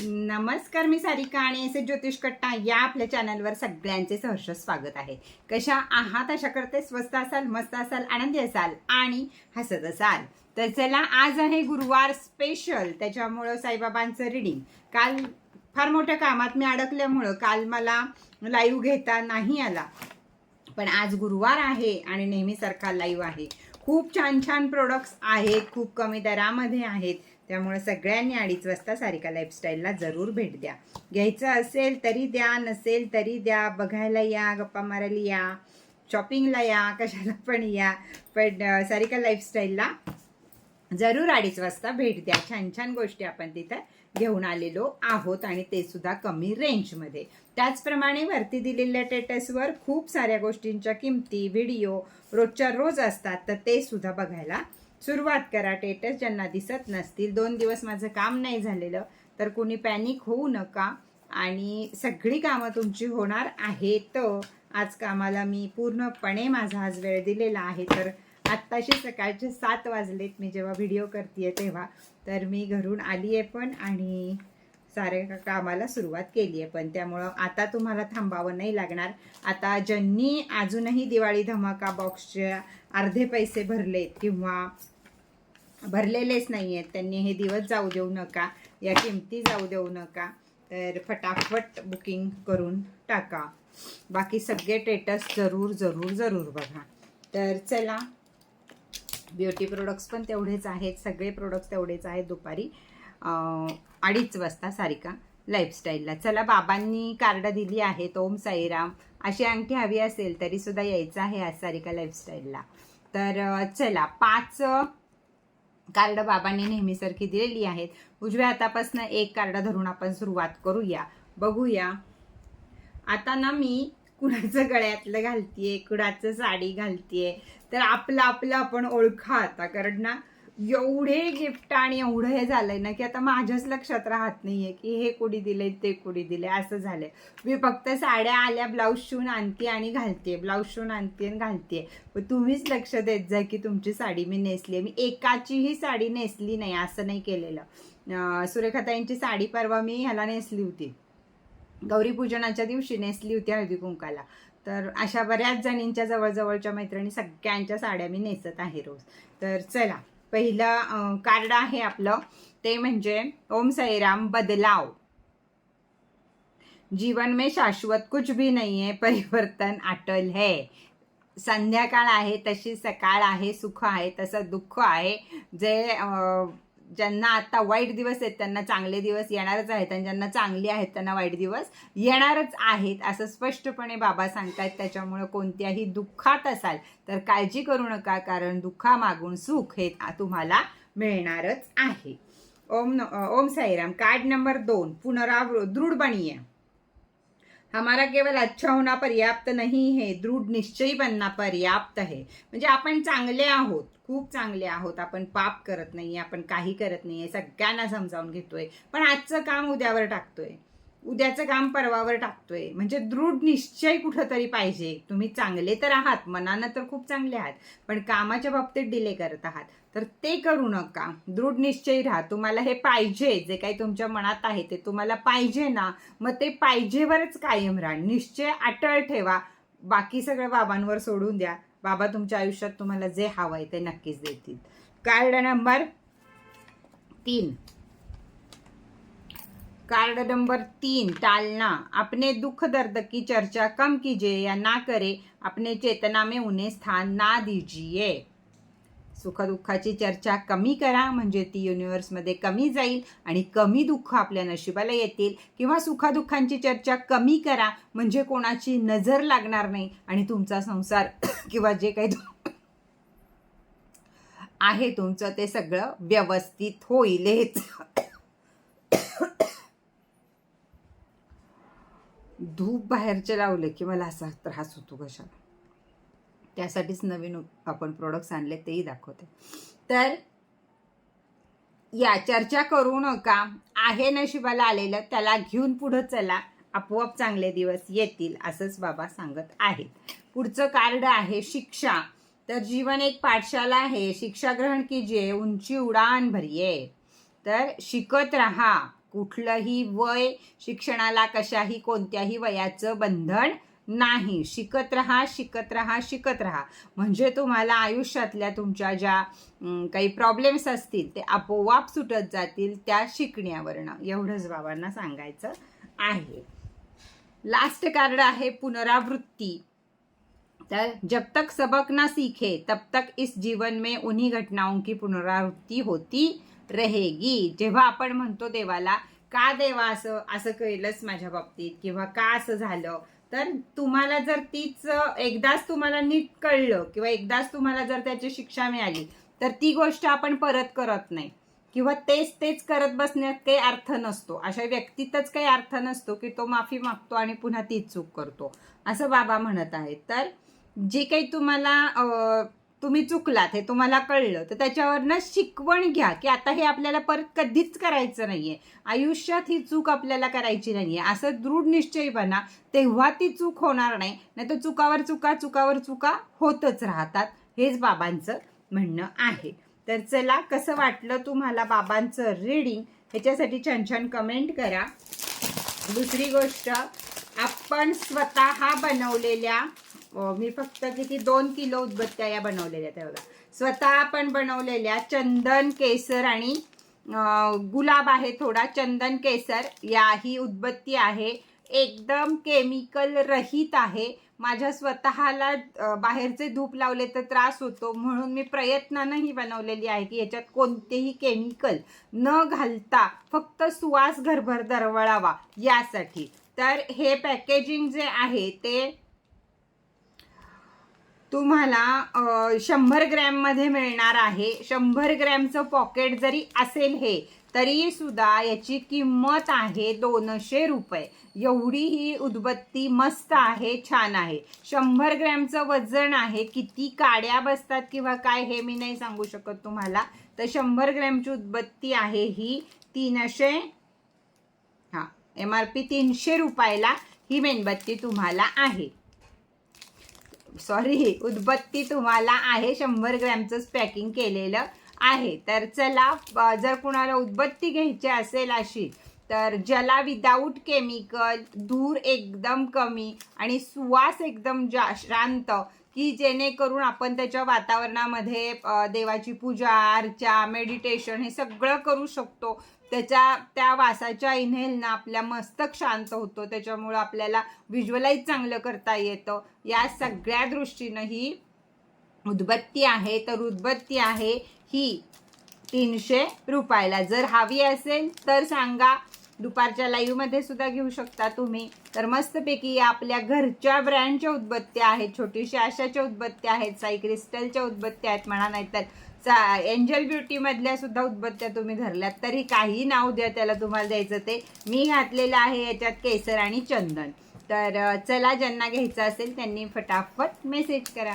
नमस्कार मी सारिका आणि एस ज्योतिष कट्टा या आपल्या चॅनलवर सगळ्यांचे सहर्ष स्वागत आहे. कशा आहात? अशा करते स्वस्त असाल मस्त असाल आनंदी असाल आणि हसत असाल. तर चला आज आहे गुरुवार स्पेशल त्याच्यामुळं साईबाबांचं रिडिंग काल फार मोठ्या कामात मी अडकल्यामुळं काल मला लाईव्ह घेता नाही आला. पण आज गुरुवार आहे आणि नेहमीसारखा लाईव्ह आहे. खूप छान छान प्रोडक्ट्स आहेत खूप कमी दरामध्ये आहेत. त्यामुळे सगळ्यांनी अडीच वाजता सारिका लाईफस्टाईलला जरूर भेट द्या. घ्यायचं असेल तरी द्या नसेल तरी द्या बघायला या गप्पा मारायला या शॉपिंगला या कशाला पण या. पण सारिका लाईफस्टाईलला जरूर अडीच वाजता भेट द्या. छान छान गोष्टी आपण तिथं घेऊन आलेलो आहोत आणि ते सुद्धा कमी रेंजमध्ये त्याचप्रमाणे वरती दिलेल्या टेटसवर खूप साऱ्या गोष्टींच्या किमती व्हिडिओ रोजच्या रोज असतात तर ते सुद्धा बघायला सुरुवात करा टेटस ज्यांना दिसत नसतील. दोन दिवस माझं काम नाही झालेलं तर कोणी पॅनिक होऊ नका. आणि सगळी कामं तुमची होणार आहेत. आज कामाला मी पूर्णपणे माझा आज वेळ दिलेला आहे. तर आत्ताशी सकाळचे सात वाजलेत. मी जेव्हा व्हिडिओ करते तेव्हा. तर मी घरून आली आहे पण आणि सारे कामाला सुरुवात केली आहे पण त्यामुळं आता तुम्हाला थांबावं नाही लागणार. आता ज्यांनी अजूनही दिवाळी धमाका बॉक्सचे अर्धे पैसे भरलेत किंवा भरलेलेच नाही आहेत त्यांनी हे दिवस जाऊ देऊ नका या किमती जाऊ देऊ नका तर फटाफट बुकिंग करून टाका. बाकी सगळे टेटस जरूर जरूर जरूर बघा. तर चला ब्युटी प्रोडक्ट्स पण तेवढेच आहेत सगळे प्रोडक्ट्स तेवढेच आहेत दुपारी. अडीच वाजता सारिका लाईफस्टाईलला चला बाबांनी कार्ड दिली आहेत ओम साईराम. अशी अंगठी हवी असेल तरी सुद्धा यायचं आहे आज सारिका लाईफस्टाईलला तर चला पाच कार्ड बाबांनी नेहमीसारखी दिलेली आहेत. उजव्या हातापासून एक कार्ड धरून आपण सुरुवात करूया. बघूया. आता ना मी कुणाचं गळ्यातलं घालतीये कुणाचं साडी घालतीये. तर आपलं आपलं आपण ओळखा आता कारण ना एवढे गिफ्ट आणि एवढं हे झालंय ना की आता माझ्याच लक्षात राहत नाहीये की हे कुणी दिलंय ते कुणी दिलंय असं झालंय. मी फक्त साड्या आल्या ब्लाऊज शिवून आणते आणि घालते ब्लाऊज शिवून आणते आणि घालते. पण तुम्हीच लक्ष देत जा की तुमची साडी मी नेसली मी एकाचीही साडी नेसली नाही असं नाही केलेलं. सुरेखाताईंची साडी परवा मी ह्याला नेसली होती. गौरी पूजनाच्या दिवशी नेसली होती हळदी कुंकाला. तर अशा बऱ्याच जणींच्या जवळजवळच्या मैत्रिणी सगळ्यांच्या साड्या मी नेसत आहे रोज. तर चला. पहिलं कार्ड आहे आपलं. ते म्हणजे ओम साईराम बदलाव. जीवन में शाश्वत कुछ भी नहीं है परिवर्तन अटल है. संध्याकाळ आहे तशी सकाळ आहे सुख आहे तसं दुःख आहे. जे ज्यांना आता वाईट दिवस आहेत त्यांना चांगले दिवस येणारच आहेत आणि ज्यांना चांगले आहेत त्यांना वाईट दिवस येणारच आहेत असं स्पष्टपणे बाबा सांगतायत. त्याच्यामुळं कोणत्याही दुःखात असाल तर काळजी करू नका कारण दुःखामागून सुख हे तुम्हाला मिळणारच आहे. ओम न- ओम साईराम. कार्ड नंबर दोन. पुनरावृ दृढ बनिए हमारा केवल अच्छा होना पर्याप्त नहीं है दृढ निश्चयी बनना पर्याप्त है। म्हणजे आपण चांगले आहोत खूप चांगले आहोत आपण पाप करत नाही आपण काही करत नाहीये सगळ्यांना समजावून घेतोय पण आजचं काम उद्यावर टाकतोय. उद्याचं काम परवावर टाकतोय. म्हणजे दृढ निश्चय कुठंतरी पाहिजे. तुम्ही चांगले तर आहात मनानं तर खूप चांगले आहात पण कामाच्या बाबतीत डिले करत आहात. तर ते करू नका. दृढ निश्चयी राहा. तुम्हाला हे पाहिजे जे काही तुमच्या मनात आहे ते तुम्हाला पाहिजे ना मग ते पाहिजेवरच कायम राहा. निश्चय अटळ ठेवा. बाकी सगळं बाबांवर सोडून द्या. बाबा तुमच्या आयुष्यात तुम्हाला जे हवं आहे ते नक्कीच देतील. कार्ड नंबर तीन. कार्ड नंबर तीन टालना. अपने दुख दर्द की चर्चा कम कीजिए या ना करे अपने चेतना में उन्हें स्थान ना दीजिए. सुखदुःखाची चर्चा कमी करा म्हणजे ती युनिव्हर्समध्ये कमी जाईल आणि कमी दुःख आपल्या नशिबाला येतील. किंवा सुखदुःखांची चर्चा कमी करा म्हणजे कोणाची नजर लागणार नाही आणि तुमचा संसार किंवा जे काही आहे तुमचं ते सगळं व्यवस्थित होईल हेच धूप बाहेरचे लावले की मला असा त्रास होतो कशाला. त्यासाठीच नवीन आपण प्रोडक्ट्स आणले तेही दाखवते. तर या चर्चा करू नका. आहे नशिबाला आलेलं त्याला घेऊन पुढं चला. आपोआप चांगले दिवस येतील असंच बाबा सांगत आहेत. पुढचं कार्ड आहे शिक्षा. तर जीवन एक पाठशाला आहे. शिक्षा ग्रहण कीजिए उंची उडान भरिये. तर शिकत राहा. कुठलंही वय शिक्षणाला कशाही कोणत्याही वयाचं बंधन नाही. शिकत राहा शिकत राहा शिकत राहा. म्हणजे तुम्हाला आयुष्यातल्या तुमच्या ज्या काही प्रॉब्लेम्स असतील ते आपोआप सुटत जातील त्या शिकण्यावरनं. एवढंच बाबांना सांगायचं आहे. लास्ट कार्ड आहे पुनरावृत्ती. तर जब तक सबक ना सीखे तब तक इस जीवन में उन्हीं घटनाओं की पुनरावृत्ती होती रहेगी. जेव्हा आपण म्हणतो देवाला का देवा असं असं केलंच माझ्या बाबतीत? किंवा का असं झालं? तर तुम्हाला जर तीच एकदाच तुम्हाला नीट कळलं किंवा एकदाच तुम्हाला जर त्याची शिक्षा मिळाली तर ती गोष्ट आपण परत करत नाही. किंवा तेच तेच करत बसण्यात काही अर्थ नसतो. अशा व्यक्तीतच काही अर्थ नसतो की तो माफी मागतो आणि पुन्हा तीच चूक करतो. असं बाबा म्हणत आहेत. तर जे काही तुम्हाला तुम्ही चुकलात हे तुम्हाला कळलं तर त्याच्यावरनं शिकवण घ्या की आता हे आपल्याला परत कधीच करायचं नाहीये. आयुष्यात ही चूक आपल्याला करायची नाहीये. असं दृढ निश्चय बना तेव्हा ती चूक होणार नाही. नाही तर चुकावर चुका चुकावर चुका होतच राहतात. हेच बाबांचं म्हणणं आहे. तर चला कसं वाटलं तुम्हाला बाबांचं रीडिंग ह्याच्यासाठी छान छान कमेंट करा. दुसरी गोष्ट आपण स्वतः बनवलेल्या मी फक्त किती दोन किलो उदबत्त्या या बनवलेल्या त्या बघा. स्वतः आपण बनवलेल्या चंदन केसर आणि गुलाब आहे थोडा चंदन केसर. या ही उदबत्ती आहे. एकदम केमिकल रहित आहे. माझ्या स्वतःला बाहेरचे धूप लावले तर त्रास होतो. म्हणून मी प्रयत्नानं ही बनवलेली आहे की याच्यात कोणतेही केमिकल न घालता फक्त सुवास घरभर दरवळावा यासाठी. तर हे पॅकेजिंग जे आहे ते तुम्हाला शंभर ग्रॅममध्ये मिळणार आहे. शंभर ग्रॅमचं पॉकेट जरी असेल हे तरी सुद्धा याची किंमत आहे दोनशे रुपये. एवढी ही उदबत्ती मस्त आहे छान आहे. शंभर ग्रॅमचं वजन आहे किती काड्या बसतात किंवा काय हे मी नाही सांगू शकत तुम्हाला. तर शंभर ग्रॅमची उदबत्ती आहे ही तीनशे हा एम आर पी तीनशे रुपयाला ही मेणबत्ती तुम्हाला आहे. सॉरी उदबत्ती तुम्हाला आहे शंभर ग्रॅमचंच पॅकिंग केलेलं आहे. तर चला जर कुणाला उदबत्ती घ्यायची असेल अशी तर ज्याला विदाऊट केमिकल धूर एकदम कमी आणि सुवास एकदम जा शांत की जेणेकरून आपण त्याच्या वातावरणामध्ये देवाची पूजा अर्चा मेडिटेशन हे सगळं करू शकतो. त्याच्या त्या वासाच्या इन्हेलनं आपल्या मस्तक शांत होतो. त्याच्यामुळं आपल्याला व्हिज्युअलाइज चांगलं करता येतं. या सगळ्या दृष्टीनं ही उदबत्ती आहे. तर उदबत्ती आहे ही तीनशे रुपयाला. जर हवी असेल तर सांगा. दुपारच्या लाईव्हमध्ये सुद्धा घेऊ शकता तुम्ही. तर मस्तपैकी आपल्या घरच्या ब्रँडच्या उदबत्त्या आहेत छोटीशी आशाच्या उदबत्त्या आहेत साई क्रिस्टलच्या उदबत्त्या आहेत म्हणा नाहीतर चा एंजल ब्युटीमधल्या सुद्धा उदबत्त्या तुम्ही धरल्यात तरी काही नाव द्या त्याला तुम्हाला द्यायचं ते. मी घातलेलं आहे याच्यात केसर आणि चंदन. तर चला ज्यांना घ्यायचं असेल त्यांनी फटाफट मेसेज करा.